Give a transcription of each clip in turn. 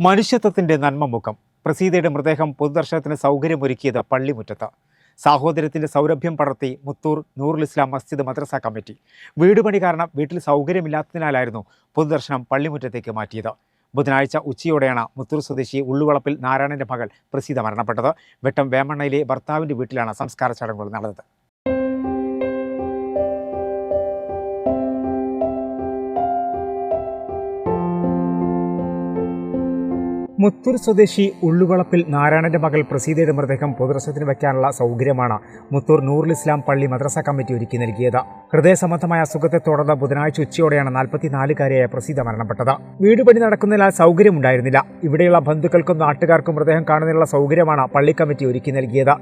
മനുഷ്യത്വത്തിന്റെ നന്മമുഖം. പ്രസീതയുടെ മൃതദേഹം പൊതുദർശനത്തിന് സൗകര്യമൊരുക്കിയത് പള്ളിമുറ്റത്ത്. സാഹോദര്യത്തിന്റെ സൗരഭ്യം പടർത്തി മുത്തൂർ നൂറുൽ ഇസ്ലാം മസ്ജിദ് മദ്രസ കമ്മിറ്റി. വീടുപണി കാരണം വീട്ടിൽ സൗകര്യമില്ലാത്തതിനാലായിരുന്നു പൊതുദർശനം പള്ളിമുറ്റത്തേക്ക് മാറ്റിയത്. ബുധനാഴ്ച ഉച്ചയോടെയാണ് മുത്തൂർ സ്വദേശി ഉള്ളുവളപ്പിൽ നാരായണന്റെ മകൾ പ്രസീത മരണപ്പെട്ടത്. വെട്ടം വേമണ്ണയിലെ ഭർത്താവിന്റെ വീട്ടിലാണ് സംസ്കാര ചടങ്ങുകൾ നടന്നത്. മുത്തൂർ സ്വദേശി ഉള്ളുവളപ്പിൽ നാരായണന്റെ മകൾ പ്രസീതയുടെ മൃതദേഹം പൊതുദർശനത്തിന് വയ്ക്കാനുള്ള സൗകര്യമാണ് മുത്തൂർ നൂറുൽ ഇസ്ലാം പള്ളി മദ്രസ കമ്മിറ്റി ഒരുക്കി നൽകിയത്. ഹൃദയസംബന്ധമായ അസുഖത്തെ തുടർന്ന് ബുധനാഴ്ച ഉച്ചയോടെയാണ് നാൽപ്പത്തിനാലുകാരിയായ പ്രസീത മരണപ്പെട്ടത്. വീട് പണി നടക്കുന്നതിനാൽ സൗകര്യമുണ്ടായിരുന്നില്ല. ഇവിടെയുള്ള ബന്ധുക്കൾക്കും നാട്ടുകാർക്കും മൃതദേഹം കാണുന്നതിനുള്ള സൗകര്യമാണ് പള്ളി കമ്മിറ്റി ഒരുക്കി നൽകിയത്.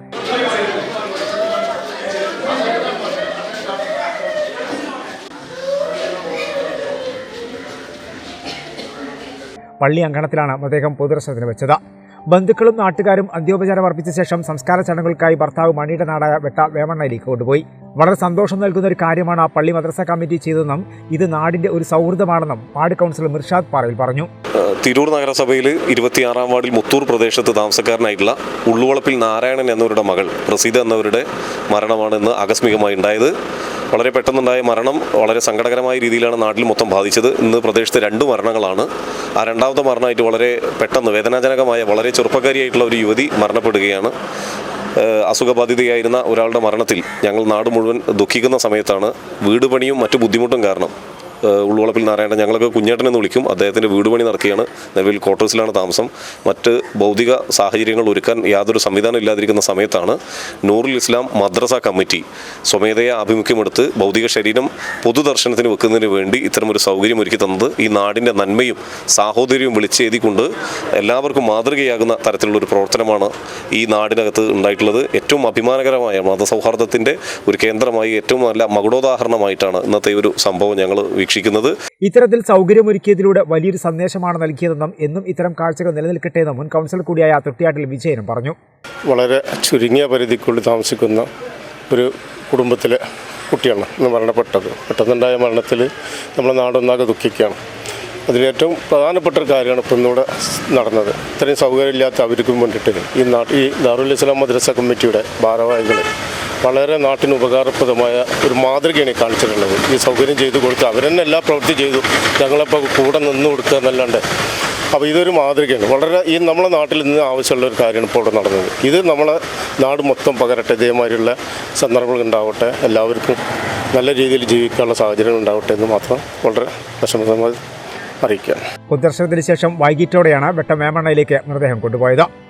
പള്ളി അങ്കണത്തിലാണ് മൃതദേഹം പൊതുദർശനത്തിന് വെച്ചത്. ബന്ധുക്കളും നാട്ടുകാരും അന്ത്യോപചാരം അർപ്പിച്ച ശേഷം സംസ്കാര ചടങ്ങുകൾക്കായി ഭർത്താവ് മണിയുടെ നാടായ വെട്ട വേമണ്ണയിലേക്ക് കൊണ്ടുപോയി. വളരെ സന്തോഷം നൽകുന്ന ഒരു കാര്യമാണ് പള്ളി മദ്രസ കമ്മിറ്റി ചെയ്തതെന്നും ഇത് നാടിന്റെ ഒരു സൗഹൃദമാണെന്നും വാർഡ് കൗൺസിലർ മിർഷാദ് പാറയിൽ പറഞ്ഞു. തിരൂർ നഗരസഭയിൽ ഇരുപത്തിയാറാം വാർഡിൽ മുത്തൂർ പ്രദേശത്ത് താമസക്കാരനായിട്ടുള്ള ഉള്ളുവളപ്പിൽ നാരായണൻ എന്നവരുടെ മകൾ പ്രസീത എന്നവരുടെ മരണമാണ് ഇന്ന് ആകസ്മികമായി ഉണ്ടായത് വളരെ പെട്ടെന്നുണ്ടായ മരണം വളരെ സങ്കടകരമായ രീതിയിലാണ് നാട്ടിൽ മൊത്തം ബാധിച്ചത്. ഇന്ന് പ്രദേശത്ത് രണ്ട് മരണങ്ങളാണ്. ആ രണ്ടാമത്തെ മരണമായിട്ട് വളരെ പെട്ടെന്ന് വേദനാജനകമായ വളരെ ചെറുപ്പക്കാരിയായിട്ടുള്ള ഒരു യുവതി മരണപ്പെടുകയാണ്. അസുഖബാധിതയായിരുന്ന ഒരാളുടെ മരണത്തിൽ ഞങ്ങൾ നാട് മുഴുവൻ ദുഃഖിക്കുന്ന സമയത്താണ് വീട് പണിയും മറ്റു ബുദ്ധിമുട്ടും കാരണം ഉള്ളുവളപ്പിൽ നാരായണൻ ഞങ്ങളൊക്കെ കുഞ്ഞേട്ടൻ എന്ന് വിളിക്കും. അദ്ദേഹത്തിന്റെ വീട് പണി നടക്കുകയാണ്. നിലവിൽ ക്വാർട്ടേഴ്സിലാണ് താമസം. മറ്റ് ഭൗതിക സാഹചര്യങ്ങൾ ഒരുക്കാൻ യാതൊരു സംവിധാനം ഇല്ലാതിരിക്കുന്ന സമയത്താണ് നൂറുൽ ഇസ്ലാം മദ്രസ കമ്മിറ്റി സ്വമേധയ ആഭിമുഖ്യമെടുത്ത് ഭൗതിക ശരീരം പൊതുദർശനത്തിന് വെക്കുന്നതിന് വേണ്ടി ഇത്തരമൊരു സൗകര്യം ഒരുക്കി തന്നത്. ഈ നാടിന്റെ നന്മയും സാഹോദര്യവും വിളിച്ചെഴുതിക്കൊണ്ട് എല്ലാവർക്കും മാതൃകയാകുന്ന തരത്തിലുള്ള ഒരു പ്രവർത്തനമാണ് ഈ നാടിനകത്ത് ഉണ്ടായിട്ടുള്ളത്. ഏറ്റവും അഭിമാനകരമായ മതസൗഹാർദ്ദത്തിന്റെ ഒരു കേന്ദ്രമായി ഏറ്റവും നല്ല മകുടോദാഹരണമായിട്ടാണ് ഇന്നത്തെ ഒരു സംഭവം ഞങ്ങൾ വീക്ഷിക്കുന്നത് ഇത്തരത്തിൽ സൗകര്യമൊരുക്കിയതിലൂടെ വലിയൊരു സന്ദേശമാണ് നൽകിയതെന്നും എന്നും ഇത്തരം കാഴ്ചകൾ നിലനിൽക്കട്ടെ എന്നും മുൻ കൗൺസിലർ കൂടിയായ തൊട്ടിയാട്ടിൽ വിജയനും പറഞ്ഞു. വളരെ ചുരുങ്ങിയ പരിധിക്കുള്ളിൽ താമസിക്കുന്ന ഒരു കുടുംബത്തിലെ കുട്ടിയാണ് ഇന്ന് മരണപ്പെട്ടത്. പെട്ടെന്നുണ്ടായ മരണത്തിൽ നമ്മുടെ നാടൊന്നാകെ ദുഃഖിക്കുകയാണ്. അതിലേറ്റവും പ്രധാനപ്പെട്ട ഒരു കാര്യമാണ് ഇപ്പം ഇന്നിവിടെ നടന്നത്. ഇത്രയും സൗകര്യമില്ലാത്ത അവർക്കും വേണ്ടിയിട്ട് ഈ നാട്ടിൽ ഈ ദാറുൽ ഇസ്ലാം മദ്രസ കമ്മിറ്റിയുടെ ഭാരവാഹികൾ വളരെ നാട്ടിന് ഉപകാരപ്രദമായ ഒരു മാതൃകയാണ് കാണിച്ചിട്ടുള്ളത്. ഈ സൗകര്യം ചെയ്തു കൊടുത്ത് അവരെന്നെ എല്ലാ പ്രവൃത്തി ചെയ്തു. ഞങ്ങളപ്പോൾ കൂടെ നിന്ന് കൊടുക്കുക എന്നല്ലാണ്ട്. അപ്പോൾ ഇതൊരു മാതൃകയാണ്. വളരെ ഈ നമ്മളെ നാട്ടിൽ നിന്ന് ആവശ്യമുള്ള ഒരു കാര്യമാണ് ഇപ്പോൾ ഇവിടെ നടന്നത്. ഇത് നമ്മളെ നാട് മൊത്തം പകരട്ടെ. ഇതേമാതിരിയുള്ള സന്ദർഭങ്ങൾ ഉണ്ടാവട്ടെ. എല്ലാവർക്കും നല്ല രീതിയിൽ ജീവിക്കാനുള്ള സാഹചര്യങ്ങൾ ഉണ്ടാവട്ടെ എന്ന് മാത്രം വളരെ പ്രശംസമായി അറിയിക്കുകയാണ്. പൊതുദർശനത്തിന് ശേഷം വൈകിട്ടോടെയാണ് വെട്ടമേമണ്ണയിലേക്ക് മൃതദേഹം കൊണ്ടുപോയത്.